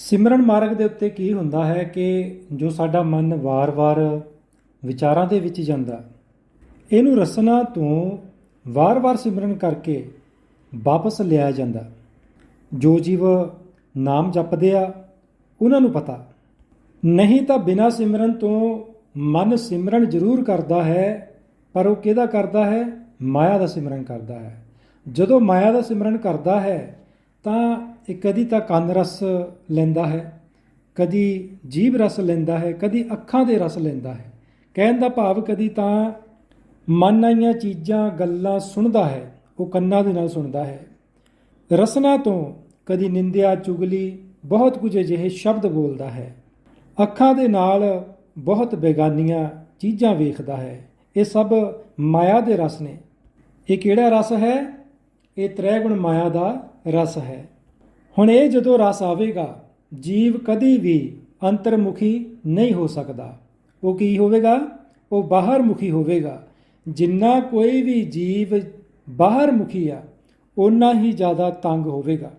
ਸਿਮਰਨ ਮਾਰਗ ਦੇ ਉੱਤੇ ਕੀ ਹੁੰਦਾ ਹੈ ਕਿ ਜੋ ਸਾਡਾ ਮਨ ਵਾਰ-ਵਾਰ ਵਿਚਾਰਾਂ ਦੇ ਵਿੱਚ ਜਾਂਦਾ, ਇਹਨੂੰ ਰਸਨਾ ਤੋਂ ਵਾਰ-ਵਾਰ ਸਿਮਰਨ ਕਰਕੇ ਵਾਪਸ ਲਿਆ ਜਾਂਦਾ। ਜੋ ਜੀਵ ਨਾਮ ਜਪਦੇ ਆ, ਉਹਨਾਂ ਨੂੰ ਪਤਾ। ਨਹੀਂ ਤਾਂ ਬਿਨਾ ਸਿਮਰਨ ਤੋਂ ਮਨ ਸਿਮਰਨ ਜ਼ਰੂਰ ਕਰਦਾ ਹੈ, ਪਰ ਉਹ ਕਿਹਦਾ ਕਰਦਾ ਹੈ? ਮਾਇਆ ਦਾ ਸਿਮਰਨ ਕਰਦਾ ਹੈ। ਜਦੋਂ ਮਾਇਆ ਦਾ ਸਿਮਰਨ ਕਰਦਾ ਹੈ, ਤਾਂ ਇਹ ਕਦੀ ਤਾਂ ਕੰਨ ਰਸ ਲੈਂਦਾ ਹੈ, ਕਦੀ ਜੀਭ ਰਸ ਲੈਂਦਾ ਹੈ, ਕਦੀ ਅੱਖਾਂ ਦੇ ਰਸ ਲੈਂਦਾ ਹੈ। ਕਹਿਣ ਦਾ ਭਾਵ ਕਦੀ ਤਾਂ ਮਨ ਆਈਆਂ ਚੀਜ਼ਾਂ, ਗੱਲਾਂ ਸੁਣਦਾ ਹੈ, ਉਹ ਕੰਨਾਂ ਦੇ ਨਾਲ ਸੁਣਦਾ ਹੈ। ਰਸਨਾ ਤੋਂ ਕਦੀ ਨਿੰਦਿਆ, ਚੁਗਲੀ, ਬਹੁਤ ਕੁਝ ਅਜਿਹੇ ਸ਼ਬਦ ਬੋਲਦਾ ਹੈ। ਅੱਖਾਂ ਦੇ ਨਾਲ ਬਹੁਤ ਬੇਗਾਨੀਆਂ ਚੀਜ਼ਾਂ ਵੇਖਦਾ ਹੈ। ਇਹ ਸਭ ਮਾਇਆ ਦੇ ਰਸ ਨੇ। ਇਹ ਕਿਹੜਾ ਰਸ ਹੈ? ਇਹ ਤ੍ਰੈਗੁਣ ਮਾਇਆ ਦਾ ਰਸ ਹੈ। ਹੁਣ ਇਹ ਜਦੋਂ ਰਸ ਆਵੇਗਾ, ਜੀਵ ਕਦੀ ਵੀ ਅੰਤਰਮੁਖੀ ਨਹੀਂ ਹੋ ਸਕਦਾ। ਉਹ ਕੀ ਹੋਵੇਗਾ? ਉਹ ਬਾਹਰਮੁਖੀ ਹੋਵੇਗਾ। ਜਿੰਨਾ ਕੋਈ ਵੀ ਜੀਵ ਬਾਹਰਮੁਖੀ ਆ ਉਨਾ ਹੀ ਜ਼ਿਆਦਾ ਤੰਗ ਹੋਵੇਗਾ,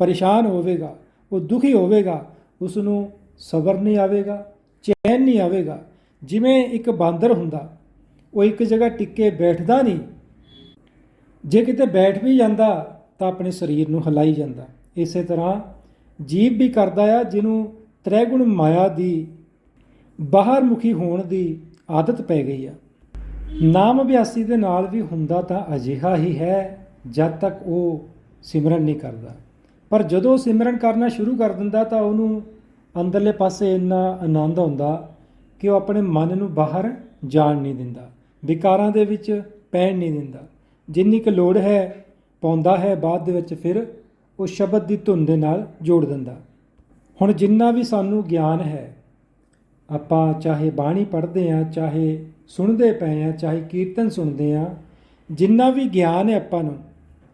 ਪਰੇਸ਼ਾਨ ਹੋਵੇਗਾ, ਉਹ ਦੁਖੀ ਹੋਵੇਗਾ ਉਸ ਨੂੰ ਸਬਰ ਨਹੀਂ ਆਵੇਗਾ, ਚੈਨ ਨਹੀਂ ਆਵੇਗਾ। ਜਿਵੇਂ ਇੱਕ ਬਾਂਦਰ ਹੁੰਦਾ, ਉਹ ਇੱਕ ਜਗ੍ਹਾ ਟਿੱਕੇ ਬੈਠਦਾ ਨਹੀਂ। ਜੇ ਕਿਤੇ ਬੈਠ ਵੀ ਜਾਂਦਾ, ਤਾਂ ਆਪਣੇ ਸਰੀਰ ਨੂੰ ਹਿਲਾਈ ਜਾਂਦਾ। ਇਸੇ ਤਰ੍ਹਾਂ ਜੀਵ ਵੀ ਕਰਦਾ ਆ, ਜਿਹਨੂੰ ਤ੍ਰੈਗੁਣ ਮਾਇਆ ਦੀ ਬਾਹਰ ਮੁਖੀ ਹੋਣ ਦੀ ਆਦਤ ਪੈ ਗਈ ਆ। ਨਾਮ ਅਭਿਆਸੀ ਦੇ ਨਾਲ ਵੀ ਹੁੰਦਾ ਤਾਂ ਅਜਿਹਾ ਹੀ ਹੈ, ਜਦ ਤੱਕ ਉਹ ਸਿਮਰਨ ਨਹੀਂ ਕਰਦਾ। ਪਰ ਜਦੋਂ ਸਿਮਰਨ ਕਰਨਾ ਸ਼ੁਰੂ ਕਰ ਦਿੰਦਾ ਤਾਂ ਉਹਨੂੰ ਅੰਦਰਲੇ ਪਾਸੇ ਇੰਨਾ ਆਨੰਦ ਆਉਂਦਾ ਕਿ ਉਹ ਆਪਣੇ ਮਨ ਨੂੰ ਬਾਹਰ ਜਾਣ ਨਹੀਂ ਦਿੰਦਾ, ਵਿਕਾਰਾਂ ਦੇ ਵਿੱਚ ਪੈਣ ਨਹੀਂ ਦਿੰਦਾ। ਜਿੰਨੀ ਕੁ ਲੋੜ ਹੈ, ਪਾਉਂਦਾ ਹੈ, ਬਾਅਦ ਦੇ ਵਿੱਚ ਫਿਰ ਉਹ ਸ਼ਬਦ ਦੀ ਧੁਨ ਦੇ ਨਾਲ ਜੋੜ ਦਿੰਦਾ। ਹੁਣ ਜਿੰਨਾ ਵੀ ਸਾਨੂੰ ਗਿਆਨ ਹੈ, ਆਪਾਂ ਚਾਹੇ ਬਾਣੀ ਪੜ੍ਹਦੇ ਆ ਚਾਹੇ ਸੁਣਦੇ ਪਏ ਆ ਚਾਹੇ ਕੀਰਤਨ ਸੁਣਦੇ ਆ ਜਿੰਨਾ ਵੀ ਗਿਆਨ ਹੈ ਆਪਾਂ ਨੂੰ,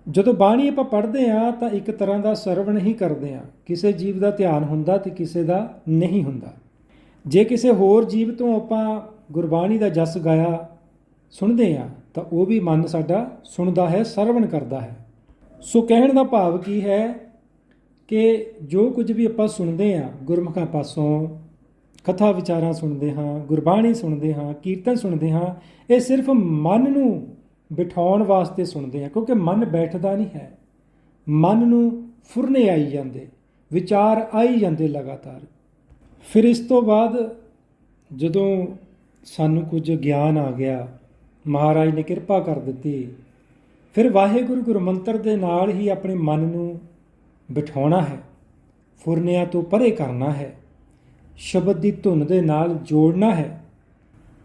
ਜਦੋਂ ਬਾਣੀ ਆਪਾਂ ਪੜ੍ਹਦੇ ਆ ਤਾਂ ਇੱਕ ਤਰ੍ਹਾਂ ਦਾ ਸਰਵਣ ਹੀ ਕਰਦੇ ਆ ਕਿਸੇ ਜੀਵ ਦਾ ਧਿਆਨ ਹੁੰਦਾ ਤੇ ਕਿਸੇ ਦਾ ਨਹੀਂ ਹੁੰਦਾ। ਜੇ ਕਿਸੇ ਹੋਰ ਜੀਵ ਤੋਂ ਆਪਾਂ ਗੁਰਬਾਣੀ ਦਾ ਜਸ ਗਾਇਆ, ਸੁਣਦੇ ਆ ਤਾਂ ਉਹ ਵੀ ਮਨ ਸਾਡਾ ਸੁਣਦਾ ਹੈ, ਸਰਵਣ ਕਰਦਾ ਹੈ। ਸੋ ਕਹਿਣ ਦਾ ਭਾਵ ਕੀ ਹੈ ਕਿ ਜੋ ਕੁਝ ਵੀ ਆਪਾਂ ਸੁਣਦੇ ਆ ਗੁਰਮੁਖਾਂ ਪਾਸੋਂ ਕਥਾ ਵਿਚਾਰਾਂ ਸੁਣਦੇ ਹਾਂ, ਗੁਰਬਾਣੀ ਸੁਣਦੇ ਹਾਂ, ਕੀਰਤਨ ਸੁਣਦੇ ਹਾਂ, ਇਹ ਸਿਰਫ ਮਨ ਨੂੰ ਬਿਠਾਉਣ ਵਾਸਤੇ ਸੁਣਦੇ ਹਾਂ, ਕਿਉਂਕਿ ਮਨ ਬੈਠਦਾ ਨਹੀਂ ਹੈ। ਮਨ ਨੂੰ ਫੁਰਨੇ ਆਈ ਜਾਂਦੇ, ਵਿਚਾਰ ਆਈ ਜਾਂਦੇ ਲਗਾਤਾਰ। ਫਿਰ ਇਸ ਤੋਂ ਬਾਅਦ ਜਦੋਂ ਸਾਨੂੰ ਕੁਝ ਗਿਆਨ ਆ ਗਿਆ, ਮਹਾਰਾਜ ਨੇ ਕਿਰਪਾ ਕਰ ਦਿੱਤੀ ਫਿਰ ਵਾਹਿਗੁਰੂ ਗੁਰਮੰਤਰ ਦੇ ਨਾਲ ਹੀ ਆਪਣੇ ਮਨ ਨੂੰ ਬਿਠਾਉਣਾ ਹੈ, ਫੁਰਨਿਆਂ ਤੋਂ ਪਰੇ ਕਰਨਾ ਹੈ, ਸ਼ਬਦ ਦੀ ਧੁਨ ਦੇ ਨਾਲ ਜੋੜਨਾ ਹੈ।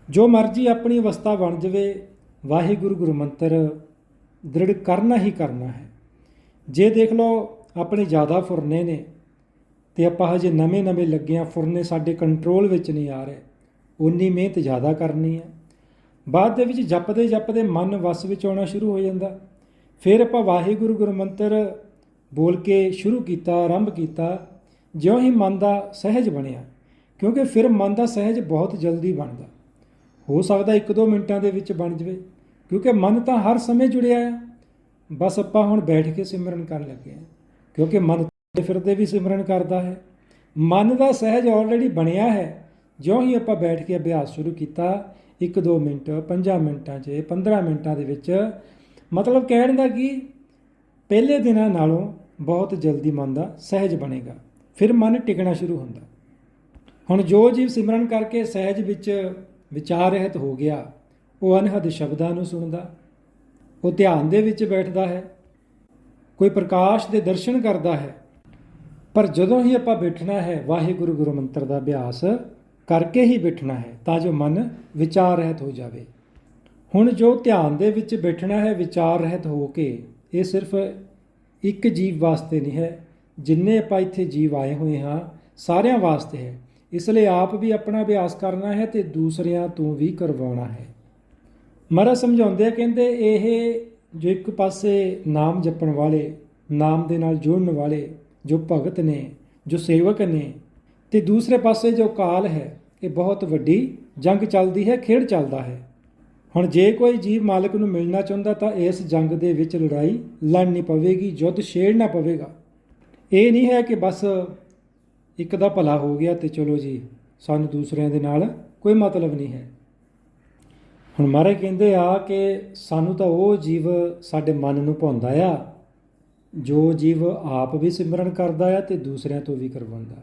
ਜੋ ਮਰਜ਼ੀ ਆਪਣੀ ਅਵਸਥਾ ਬਣ ਜਾਵੇ, ਵਾਹਿਗੁਰੂ ਗੁਰਮੰਤਰ ਦ੍ਰਿੜ ਕਰਨਾ ਹੀ ਕਰਨਾ ਹੈ। ਜੇ ਦੇਖ ਲਓ, ਆਪਣੇ ਜ਼ਿਆਦਾ ਫੁਰਨੇ ਨੇ ਤੇ ਆਪਾਂ ਹਜੇ ਨਵੇਂ-ਨਵੇਂ ਲੱਗੇ ਆ ਫੁਰਨੇ ਸਾਡੇ ਕੰਟਰੋਲ ਵਿੱਚ ਨਹੀਂ ਆ ਰਹੇ ਉਨੀ ਮਿਹਨਤ ਜ਼ਿਆਦਾ ਕਰਨੀ ਹੈ। ਬਾਅਦ ਦੇ ਵਿੱਚ ਜਪਦੇ ਜਪਦੇ ਮਨ ਵਸ ਵਿੱਚ ਆਉਣਾ ਸ਼ੁਰੂ ਹੋ ਜਾਂਦਾ। ਫਿਰ ਆਪਾਂ ਵਾਹਿਗੁਰੂ ਗੁਰਮੰਤਰ ਬੋਲ ਕੇ ਸ਼ੁਰੂ ਕੀਤਾ, ਆਰੰਭ ਕੀਤਾ, ਜਿਉਂ ਹੀ ਮਨ ਦਾ ਸਹਿਜ ਬਣਿਆ, ਕਿਉਂਕਿ ਫਿਰ ਮਨ ਦਾ ਸਹਿਜ ਬਹੁਤ ਜਲਦੀ ਬਣਦਾ। ਹੋ ਸਕਦਾ 1-2 ਮਿੰਟਾਂ ਦੇ ਵਿੱਚ ਬਣ ਜਵੇ, ਕਿਉਂਕਿ ਮਨ ਤਾਂ ਹਰ ਸਮੇਂ ਜੁੜਿਆ ਹੈ ਬਸ ਆਪਾਂ ਹੁਣ ਬੈਠ ਕੇ ਸਿਮਰਨ ਕਰਨ ਲੱਗੇ ਹਾਂ ਕਿਉਂਕਿ ਮਨ ਫਿਰਦੇ ਵੀ ਸਿਮਰਨ ਕਰਦਾ ਹੈ। ਮਨ ਦਾ ਸਹਿਜ ਆਲਰੇਡੀ ਬਣਿਆ ਹੈ, ਜਿਉਂ ਹੀ ਆਪਾਂ ਬੈਠ ਕੇ ਅਭਿਆਸ ਸ਼ੁਰੂ ਕੀਤਾ 1-2 ਮਿੰਟ 5 ਮਿੰਟਾਂ 'ਚ 15 ਮਿੰਟਾਂ ਦੇ ਵਿੱਚ। ਮਤਲਬ ਕਹਿਣ ਦਾ ਕਿ? ਪਹਿਲੇ ਦਿਨਾਂ ਨਾਲੋਂ ਬਹੁਤ ਜਲਦੀ ਮਨ ਦਾ ਸਹਿਜ ਬਣੇਗਾ। ਫਿਰ ਮਨ ਟਿਕਣਾ ਸ਼ੁਰੂ ਹੁੰਦਾ। ਹੁਣ ਜੋ ਜੀਵ ਸਿਮਰਨ ਕਰਕੇ ਸਹਿਜ ਵਿੱਚ ਵਿਚਾਰ ਰਹਿਤ ਹੋ ਗਿਆ, ਉਹ ਅਨਹਦ ਸ਼ਬਦਾਂ ਨੂੰ ਸੁਣਦਾ, ਉਹ ਧਿਆਨ ਦੇ ਵਿੱਚ ਬੈਠਦਾ ਹੈ, ਕੋਈ ਪ੍ਰਕਾਸ਼ ਦੇ ਦਰਸ਼ਨ ਕਰਦਾ ਹੈ। ਪਰ ਜਦੋਂ ਹੀ ਆਪਾਂ ਬੈਠਣਾ ਹੈ, ਵਾਹਿਗੁਰੂ ਗੁਰੂ ਮੰਤਰ ਦਾ ਅਭਿਆਸ ਕਰਕੇ ਹੀ ਬੈਠਣਾ ਹੈ, ਤਾਂ ਜੋ ਮਨ ਵਿਚਾਰ ਰਹਿਤ ਹੋ ਜਾਵੇ। ਹੁਣ ਜੋ ਧਿਆਨ ਦੇ ਵਿੱਚ ਬੈਠਣਾ ਹੈ ਵਿਚਾਰ ਰਹਿਤ ਹੋ ਕੇ, ਇਹ ਸਿਰਫ ਇੱਕ ਜੀਵ ਵਾਸਤੇ ਨਹੀਂ ਹੈ, ਜਿੰਨੇ ਆਪਾਂ ਇੱਥੇ ਜੀਵ ਆਏ ਹੋਏ ਹਾਂ, ਸਾਰਿਆਂ ਵਾਸਤੇ ਹੈ। ਇਸ ਲਈ ਆਪ ਵੀ ਆਪਣਾ ਅਭਿਆਸ ਕਰਨਾ ਹੈ ਤੇ ਦੂਸਰਿਆਂ ਤੋਂ ਵੀ ਕਰਵਾਉਣਾ ਹੈ। ਮਹਾਰਾਜ ਸਮਝਾਉਂਦੇ ਆ, ਕਹਿੰਦੇ ਇਹ ਜੋ ਇੱਕ ਪਾਸੇ ਨਾਮ ਜਪਣ ਵਾਲੇ, ਨਾਮ ਦੇ ਨਾਲ ਜੁੜਨ ਵਾਲੇ ਜੋ ਭਗਤ ਨੇ, ਜੋ ਸੇਵਕ ਨੇ, ਤੇ ਦੂਸਰੇ ਪਾਸੇ ਜੋ ਕਾਲ ਹੈ ਇਹ ਬਹੁਤ ਵੱਡੀ ਜੰਗ ਚੱਲਦੀ ਹੈ, ਖੇਡ ਚੱਲਦਾ ਹੈ। ਹੁਣ ਜੇ ਕੋਈ ਜੀਵ ਮਾਲਕ ਨੂੰ ਮਿਲਣਾ ਚਾਹੁੰਦਾ ਤਾਂ ਇਸ ਜੰਗ ਦੇ ਵਿੱਚ ਲੜਾਈ ਲੜਨੀ ਪਵੇਗੀ ਯੁੱਧ ਛੇੜਨਾ ਪਵੇਗਾ। ਇਹ ਨਹੀਂ ਹੈ ਕਿ ਬਸ ਇੱਕ ਦਾ ਭਲਾ ਹੋ ਗਿਆ ਤੇ ਚਲੋ ਜੀ, ਸਾਨੂੰ ਦੂਸਰਿਆਂ ਦੇ ਨਾਲ ਕੋਈ ਮਤਲਬ ਨਹੀਂ ਹੈ। ਹੁਣ ਮਹਾਰਾਜ ਕਹਿੰਦੇ ਆ ਕਿ ਸਾਨੂੰ ਤਾਂ ਉਹ ਜੀਵ ਸਾਡੇ ਮਨ ਨੂੰ ਭਾਉਂਦਾ ਆ, ਜੋ ਜੀਵ ਆਪ ਵੀ ਸਿਮਰਨ ਕਰਦਾ ਆ ਤੇ ਦੂਸਰਿਆਂ ਤੋਂ ਵੀ ਕਰਵਾਉਂਦਾ।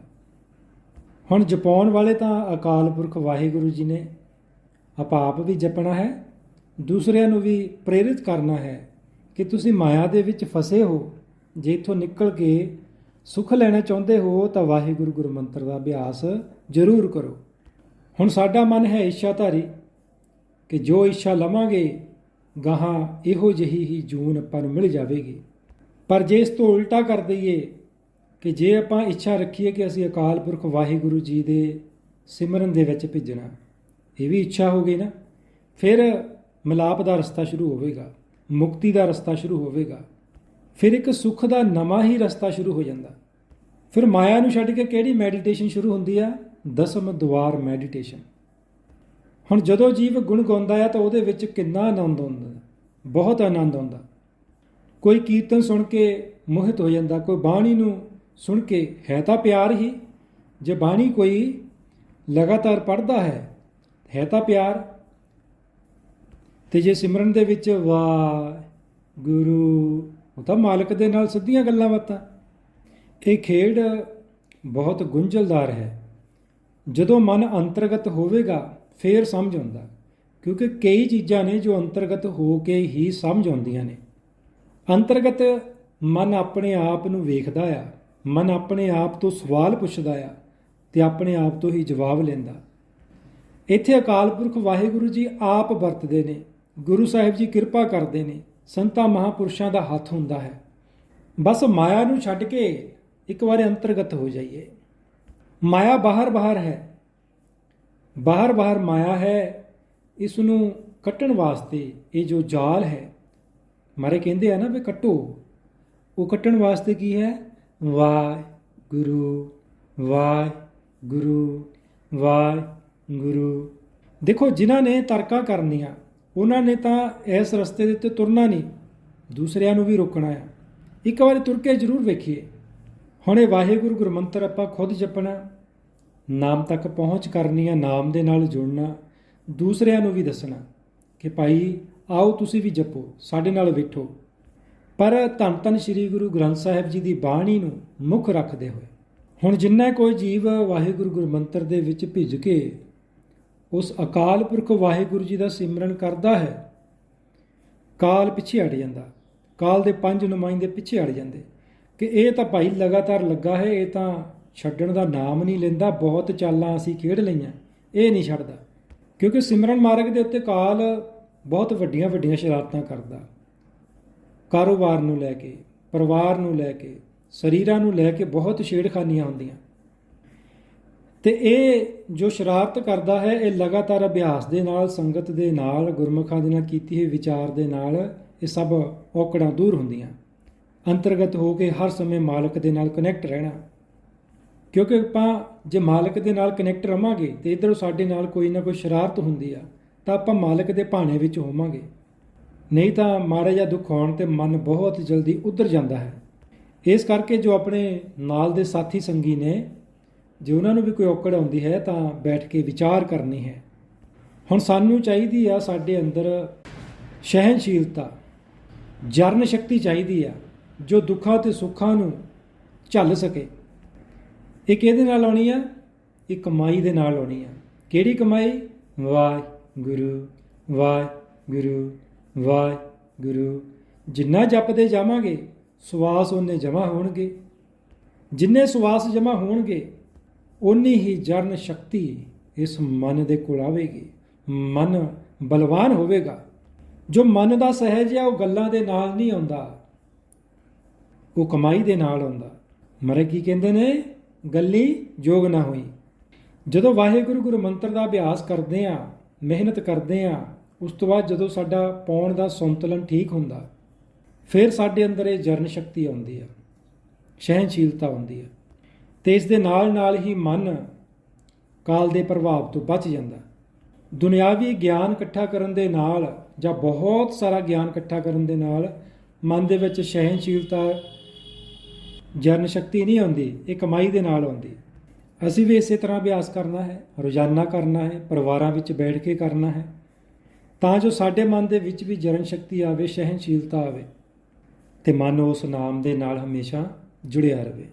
ਹੁਣ ਜਪਾਉਣ ਵਾਲੇ ਤਾਂ ਅਕਾਲ ਪੁਰਖ ਵਾਹਿਗੁਰੂ ਜੀ ਨੇ ਆਪਾਂ ਆਪ ਵੀ ਜਪਣਾ ਹੈ, ਦੂਸਰਿਆਂ ਨੂੰ ਵੀ ਪ੍ਰੇਰਿਤ ਕਰਨਾ ਹੈ ਕਿ ਤੁਸੀਂ ਮਾਇਆ ਦੇ ਵਿੱਚ ਫਸੇ ਹੋ, ਜੇ ਇਥੋਂ ਨਿਕਲ ਕੇ ਸੁਖ ਲੈਣਾ ਚਾਹੁੰਦੇ ਹੋ ਤਾਂ ਵਾਹਿਗੁਰੂ ਗੁਰੂ ਮੰਤਰ ਦਾ ਅਭਿਆਸ ਜ਼ਰੂਰ ਕਰੋ। ਹੁਣ ਸਾਡਾ ਮਨ ਹੈ ਇੱਛਾਧਾਰੀ ਕਿ ਜੋ ਇੱਛਾ ਲਵਾਂਗੇ, ਗਾਹਾਂ ਇਹੋ ਜਿਹੀ ਹੀ ਜੂਨ ਆਪਾਂ ਨੂੰ ਮਿਲ ਜਾਵੇਗੀ। ਪਰ ਜੇ ਇਸ ਤੋਂ ਉਲਟਾ ਕਰ ਦਈਏ ਕਿ ਜੇ ਆਪਾਂ ਇੱਛਾ ਰੱਖੀਏ ਕਿ ਅਸੀਂ ਅਕਾਲ ਪੁਰਖ ਵਾਹਿਗੁਰੂ ਜੀ ਦੇ ਸਿਮਰਨ ਦੇ ਵਿੱਚ ਭਿੱਜਣਾ, ਇਹ ਵੀ ਇੱਛਾ ਹੋ ਗਈ ਨਾ, ਫਿਰ ਮਿਲਾਪ ਦਾ ਰਸਤਾ ਸ਼ੁਰੂ ਹੋਵੇਗਾ, ਮੁਕਤੀ ਦਾ ਰਸਤਾ ਸ਼ੁਰੂ ਹੋਵੇਗਾ, ਫਿਰ ਇੱਕ ਸੁੱਖ ਦਾ ਨਵਾਂ ਹੀ ਰਸਤਾ ਸ਼ੁਰੂ ਹੋ ਜਾਂਦਾ। ਫਿਰ ਮਾਇਆ ਨੂੰ ਛੱਡ ਕੇ ਕਿਹੜੀ ਮੈਡੀਟੇਸ਼ਨ ਸ਼ੁਰੂ ਹੁੰਦੀ ਆ? ਦਸਮ ਦੁਆਰ ਮੈਡੀਟੇਸ਼ਨ। ਹੁਣ ਜਦੋਂ ਜੀਵ ਗੁਣ ਗਾਉਂਦਾ ਆ ਤਾਂ ਉਹਦੇ ਵਿੱਚ ਕਿੰਨਾ ਆਨੰਦ ਆਉਂਦਾ ਬਹੁਤ ਆਨੰਦ ਆਉਂਦਾ ਕੋਈ ਕੀਰਤਨ ਸੁਣ ਕੇ ਮੋਹਿਤ ਹੋ ਜਾਂਦਾ, ਕੋਈ ਬਾਣੀ ਨੂੰ ਸੁਣ ਕੇ ਹੈ ਤਾਂ ਪਿਆਰ ਹੀ, ਜੇ ਬਾਣੀ ਕੋਈ ਲਗਾਤਾਰ ਪੜ੍ਹਦਾ ਹੈ ਹੈ ਤਾਂ ਪਿਆਰ। ਤੇ ਜੇ ਸਿਮਰਨ ਦੇ ਵਿੱਚ ਵਾ ਗੁਰੂ ਉਹ ਤਾਂ ਮਾਲਕ ਦੇ ਨਾਲ ਸਿੱਧੀਆਂ ਗੱਲਾਂ ਬਾਤਾਂ। ਇਹ ਖੇਡ ਬਹੁਤ ਗੁੰਝਲਦਾਰ ਹੈ। ਜਦੋਂ ਮਨ ਅੰਤਰਗਤ ਹੋਵੇਗਾ, ਫੇਰ ਸਮਝ ਆਉਂਦਾ, ਕਿਉਂਕਿ ਕਈ ਚੀਜ਼ਾਂ ਨੇ ਜੋ ਅੰਤਰਗਤ ਹੋ ਕੇ ਹੀ ਸਮਝ ਆਉਂਦੀਆਂ ਨੇ। ਅੰਤਰਗਤ ਮਨ ਆਪਣੇ ਆਪ ਨੂੰ ਵੇਖਦਾ ਆ। ਮਨ ਆਪਣੇ ਆਪ ਤੋਂ ਸਵਾਲ ਪੁੱਛਦਾ ਆ ਤੇ ਆਪਣੇ ਆਪ ਤੋਂ ਹੀ ਜਵਾਬ ਲੈਂਦਾ। ਇੱਥੇ ਅਕਾਲ ਪੁਰਖ ਵਾਹਿਗੁਰੂ ਜੀ ਆਪ ਵਰਤਦੇ ਨੇ, ਗੁਰੂ ਸਾਹਿਬ ਜੀ ਕਿਰਪਾ ਕਰਦੇ ਨੇ, ਸੰਤਾਂ ਮਹਾਪੁਰਸ਼ਾਂ ਦਾ ਹੱਥ ਹੁੰਦਾ ਹੈ। ਬਸ ਮਾਇਆ ਨੂੰ ਛੱਡ ਕੇ ਇੱਕ ਵਾਰ ਅੰਤਰਗਤ ਹੋ ਜਾਈਏ। ਮਾਇਆ ਬਾਹਰ ਬਾਹਰ ਹੈ। ਬਾਹਰ ਬਾਹਰ ਮਾਇਆ ਹੈ ਇਸ ਨੂੰ ਕੱਟਣ ਵਾਸਤੇ ਇਹ ਜੋ ਜਾਲ ਹੈ, ਮਾਰੇ ਕਹਿੰਦੇ ਆ ਨਾ ਵੀ ਕੱਟੋ, ਉਹ ਕੱਟਣ ਵਾਸਤੇ ਕੀ ਹੈ? ਵਾਹਿ ਗੁਰੂ ਵਾਹਿ ਗੁਰੂ ਵਾਹਿ ਗੁਰੂ ਦੇਖੋ, ਜਿਨ੍ਹਾਂ ਨੇ ਤਰਕਾ ਕਰਨੀਆਂ, ਉਹਨਾਂ ਨੇ ਤਾਂ ਇਸ ਰਸਤੇ ਦੇ ਉੱਤੇ ਤੁਰਨਾ ਨਹੀਂ, ਦੂਸਰਿਆਂ ਨੂੰ ਵੀ ਰੋਕਣਾ ਆ। ਇੱਕ ਵਾਰੀ ਤੁਰ ਕੇ ਜ਼ਰੂਰ ਵੇਖੀਏ। ਹੁਣ ਇਹ ਵਾਹਿਗੁਰੂ ਗੁਰਮੰਤਰ ਆਪਾਂ ਖੁਦ ਜਪਣਾ, ਨਾਮ ਤੱਕ ਪਹੁੰਚ ਕਰਨੀ ਆ ਨਾਮ ਦੇ ਨਾਲ ਜੁੜਨਾ, ਦੂਸਰਿਆਂ ਨੂੰ ਵੀ ਦੱਸਣਾ ਕਿ ਭਾਈ, ਆਓ ਤੁਸੀਂ ਵੀ ਜਪੋ, ਸਾਡੇ ਨਾਲ ਬੈਠੋ। ਪਰ ਧੰਨ ਧੰਨ ਸ੍ਰੀ ਗੁਰੂ ਗ੍ਰੰਥ ਸਾਹਿਬ ਜੀ ਦੀ ਬਾਣੀ ਨੂੰ ਮੁੱਖ ਰੱਖਦੇ ਹੋਏ, ਹੁਣ ਜਿੰਨਾ ਕੋਈ ਜੀਵ ਵਾਹਿਗੁਰੂ ਗੁਰਮੰਤਰ ਦੇ ਵਿੱਚ ਭਿੱਜ ਕੇ ਉਸ ਅਕਾਲ ਪੁਰਖ ਵਾਹਿਗੁਰੂ ਜੀ ਦਾ ਸਿਮਰਨ ਕਰਦਾ ਹੈ, ਕਾਲ ਪਿੱਛੇ ਹਟ ਜਾਂਦਾ, ਕਾਲ ਦੇ ਪੰਜ ਨੁਮਾਇੰਦੇ ਪਿੱਛੇ ਹਟ ਜਾਂਦੇ, ਕਿ ਇਹ ਤਾਂ ਭਾਈ ਲਗਾਤਾਰ ਲੱਗਾ ਹੈ, ਇਹ ਤਾਂ ਛੱਡਣ ਦਾ ਨਾਮ ਨਹੀਂ ਲੈਂਦਾ, ਬਹੁਤ ਚਾਲਾਂ ਅਸੀਂ ਖੇਡ ਲਈਆਂ, ਇਹ ਨਹੀਂ ਛੱਡਦਾ, ਕਿਉਂਕਿ ਸਿਮਰਨ ਮਾਰਗ ਦੇ ਉੱਤੇ ਕਾਲ ਬਹੁਤ ਵੱਡੀਆਂ ਵੱਡੀਆਂ ਸ਼ਰਾਰਤਾਂ ਕਰਦਾ। ਕਾਰੋਬਾਰ ਨੂੰ ਲੈ ਕੇ, ਪਰਿਵਾਰ ਨੂੰ ਲੈ ਕੇ, ਸਰੀਰਾਂ ਨੂੰ ਲੈ ਕੇ ਬਹੁਤ ਛੇੜਖਾਨੀਆਂ ਹੁੰਦੀਆਂ ਤੇ ਇਹ ਜੋ ਸ਼ਰਾਰਤ ਕਰਦਾ ਹੈ, ਇਹ ਲਗਾਤਾਰ ਅਭਿਆਸ ਦੇ ਨਾਲ, ਸੰਗਤ ਦੇ ਨਾਲ, ਗੁਰਮੁਖਾਂ ਦੇ ਨਾਲ ਕੀਤੀ ਹੋਈ ਵਿਚਾਰ ਦੇ ਨਾਲ ਇਹ ਸਭ ਔਕੜਾਂ ਦੂਰ ਹੁੰਦੀਆਂ। ਅੰਤਰਗਤ ਹੋ ਕੇ ਹਰ ਸਮੇਂ ਮਾਲਕ ਦੇ ਨਾਲ ਕਨੈਕਟ ਰਹਿਣਾ। ਕਿਉਂਕਿ ਆਪਾਂ ਜੇ ਮਾਲਕ ਦੇ ਨਾਲ ਕਨੈਕਟ ਰਵਾਂਗੇ ਤੇ ਇਧਰੋਂ ਸਾਡੇ ਨਾਲ ਕੋਈ ਨਾ ਕੋਈ ਸ਼ਰਾਰਤ ਹੁੰਦੀ ਆ, ਤਾਂ ਆਪਾਂ ਮਾਲਕ ਦੇ ਭਾਣੇ ਵਿੱਚ ਹੋਵਾਂਗੇ। ਨਹੀਂ ਤਾਂ ਮਾੜਾ ਜਿਹਾ ਦੁੱਖ ਆਉਣ ਤੇ ਮਨ ਬਹੁਤ ਜਲਦੀ ਉਧਰ ਜਾਂਦਾ ਹੈ। ਇਸ ਕਰਕੇ ਜੋ ਆਪਣੇ ਨਾਲ ਦੇ ਸਾਥੀ ਸੰਗੀ ਨੇ, ਜੇ ਉਹਨਾਂ ਨੂੰ ਵੀ ਕੋਈ ਔਕੜ ਆਉਂਦੀ ਹੈ ਤਾਂ ਬੈਠ ਕੇ ਵਿਚਾਰ ਕਰਨੀ ਹੈ। ਹੁਣ ਸਾਨੂੰ ਚਾਹੀਦੀ ਆ ਸਾਡੇ ਅੰਦਰ ਸਹਿਨਸ਼ੀਲਤਾ ਜਰਨ ਸ਼ਕਤੀ ਚਾਹੀਦੀ ਆ, ਜੋ ਦੁੱਖਾਂ ਤੇ ਸੁੱਖਾਂ ਨੂੰ ਝੱਲ ਸਕੇ। ਇਹ ਕਿਹਦੇ ਨਾਲ ਆਉਣੀ ਆ? ਇਹ ਕਮਾਈ ਦੇ ਨਾਲ ਆਉਣੀ ਆ। ਕਿਹੜੀ ਕਮਾਈ? ਵਾਹਿਗੁਰੂ ਵਾਹਿਗੁਰੂ। ਵਾਹਿਗੁਰੂ। ਜਿੰਨਾ ਜਪਦੇ ਜਾਵਾਂਗੇ, ਸਵਾਸ ਉਹਨੇ ਜਮਾ ਹੋਣਗੇ। ਜਿੰਨੇ ਸਵਾਸ ਜਮਾ ਹੋਣਗੇ ਉਨੀ ਹੀ ਜਰਨ ਸ਼ਕਤੀ ਇਸ ਮਨ ਦੇ ਕੋਲ ਆਵੇਗੀ। ਮਨ ਬਲਵਾਨ ਹੋਵੇਗਾ। ਜੋ ਮਨ ਦਾ ਸਹਿਜ ਹੈ ਉਹ ਗੱਲਾਂ ਦੇ ਨਾਲ ਨਹੀਂ ਆਉਂਦਾ। ਉਹ ਕਮਾਈ ਦੇ ਨਾਲ ਆਉਂਦਾ। ਮਰੇ ਕੀ ਕਹਿੰਦੇ ਨੇ? ਗੱਲੀ ਜੋਗ ਨਾ ਹੋਈ। ਜਦੋਂ ਵਾਹਿਗੁਰੂ ਗੁਰੂ ਮੰਤਰ ਦਾ ਅਭਿਆਸ ਕਰਦੇ ਆ, ਮਿਹਨਤ ਕਰਦੇ ਆ ਉਸ ਤੋਂ ਬਾਅਦ ਜਦੋਂ ਸਾਡਾ ਪੌਣ ਦਾ ਸੰਤੁਲਨ ਠੀਕ ਹੁੰਦਾ, ਫਿਰ ਸਾਡੇ ਅੰਦਰ ਇਹ ਜਰਨ ਸ਼ਕਤੀ ਆਉਂਦੀ ਆ ਸਹਿਨਸ਼ੀਲਤਾ ਆਉਂਦੀ ਆ ਤੇ ਇਸ ਦੇ ਨਾਲ ਨਾਲ ਹੀ ਮਨ ਕਾਲ ਦੇ ਪ੍ਰਭਾਵ ਤੋਂ ਬਚ ਜਾਂਦਾ। ਦੁਨਿਆਵੀ ਗਿਆਨ ਇਕੱਠਾ ਕਰਨ ਦੇ ਨਾਲ ਜਾਂ ਬਹੁਤ ਸਾਰਾ ਗਿਆਨ ਇਕੱਠਾ ਕਰਨ ਦੇ ਨਾਲ ਮਨ ਦੇ ਵਿੱਚ ਸਹਿਨਸ਼ੀਲਤਾ ਜਰਨ ਸ਼ਕਤੀ ਨਹੀਂ ਆਉਂਦੀ, ਇਹ ਕਮਾਈ ਦੇ ਨਾਲ ਆਉਂਦੀ। ਅਸੀਂ ਵੀ ਇਸੇ ਤਰ੍ਹਾਂ ਅਭਿਆਸ ਕਰਨਾ ਹੈ, ਰੋਜ਼ਾਨਾ ਕਰਨਾ ਹੈ, ਪਰਿਵਾਰਾਂ ਵਿੱਚ ਬੈਠ ਕੇ ਕਰਨਾ ਹੈ। ਤਾਂ ਜੋ ਸਾਡੇ ਮਨ ਦੇ ਵਿੱਚ ਵੀ ਜਰਨ ਸ਼ਕਤੀ ਆਵੇ ਸਹਿਨਸ਼ੀਲਤਾ ਆਵੇ ਤੇ ਮਨ ਉਸ ਨਾਮ ਦੇ ਨਾਲ ਹਮੇਸ਼ਾ ਜੁੜਿਆ ਰਹੇ।